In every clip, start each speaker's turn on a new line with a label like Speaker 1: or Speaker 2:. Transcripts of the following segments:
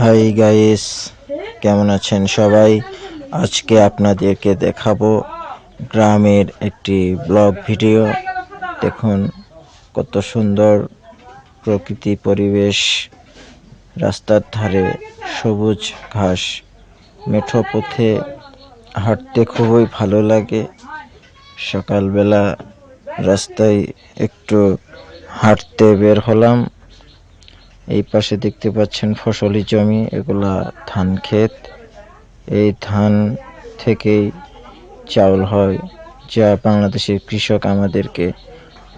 Speaker 1: Hi guys কেমন আছেন সবাই? আজকে আপনাদেরকে দেখাবো গ্রামের একটি ব্লগ ভিডিও দেখুন কত সুন্দর প্রকৃতি পরিবেশ, রাস্তার ধারে সবুজ ঘাস, মেঠো পথে হাঁটতে খুবই ভালো লাগে। সকালবেলা রাস্তায় একটু হাঁটতে বের হলাম। এই পাশে দেখতে পাচ্ছেন ফসলি জমি, এগুলা ধান ক্ষেত। এই ধান থেকেই চাউল হয়, যা বাংলাদেশের কৃষক আমাদেরকে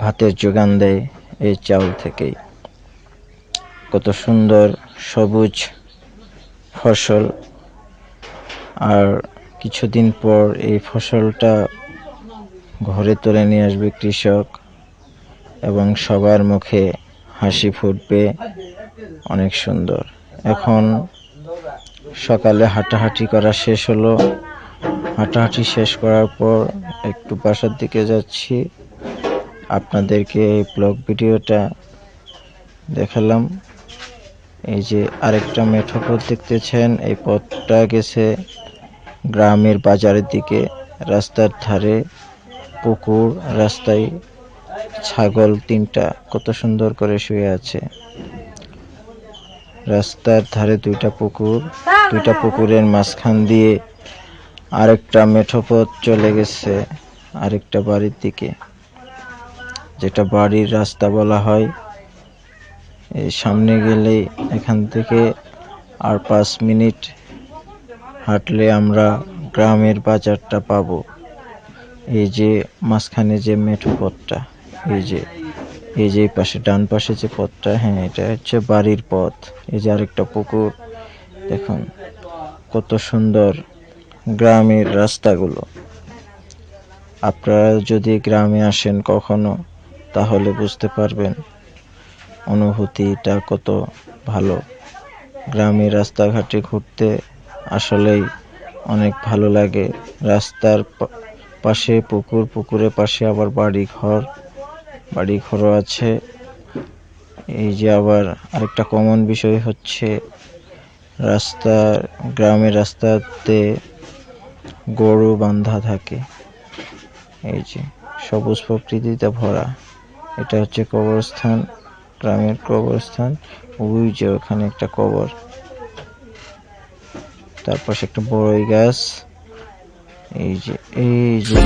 Speaker 1: ভাতের যোগান দেয় এই চাউল থেকেই। কত সুন্দর সবুজ ফসল। আর কিছুদিন পর এই ফসলটা ঘরে তুলে নিয়ে আসবে কৃষক এবং সবার মুখে হাসি ফুটবে। অনেক সুন্দর। এখন সকালে হাঁটাহাঁটি করা শেষ হলো। হাঁটাহাঁটি শেষ করার পর একটু বাসার দিকে যাচ্ছি। আপনাদেরকে এই ব্লগ ভিডিওটা দেখালাম। এই যে আরেকটা মেঠো পথ দেখতেছেন, এই পথটা গেছে গ্রামের বাজারের দিকে। রাস্তার ধারে পুকুর, রাস্তায় ছাগল তিনটা কত সুন্দর করে শুয়ে আছে। রাস্তার ধারে দুইটা পুকুর, দুইটা পুকুরের মাঝখান দিয়ে আরেকটা মেঠো পথ চলে গেছে আরেকটা বাড়ির দিকে। যেটা বাড়ির রাস্তা বলা হয়। এই সামনে গেলে এখান থেকে আর পাঁচ মিনিট হাঁটলে আমরা গ্রামের বাজারটা পাবো। এই যে মাঝখানে যে মেঠো পথটা এই যে এই যে পাশে, ডান পাশে যে পথটা হ্যাঁ এটা হচ্ছে বাড়ির পথ। এই যে আরেকটা পুকুর, দেখুন কত সুন্দর গ্রামের রাস্তাগুলো। আপনারা যদি গ্রামে আসেন কখনো, তাহলে বুঝতে পারবেন অনুভূতিটা কত ভালো। গ্রামের রাস্তাঘাটে ঘুরতে আসলেই অনেক ভালো লাগে। রাস্তার পাশে পুকুর, পুকুরের পাশে আবার বাড়ি ঘর বাড়ি ঘরও আছে। এই যে আবার আরেকটা কমন বিষয় হচ্ছে রাস্তা, গ্রামের রাস্তাতে গরু বান্ধা থাকে। এই যে সবুজ প্রকৃতিতে ভরা। এটা হচ্ছে কবরস্থান, গ্রামের কবরস্থান। ওই যে ওখানে একটা কবর। তারপর একটা বড়ই গাছ। এই যে এই যে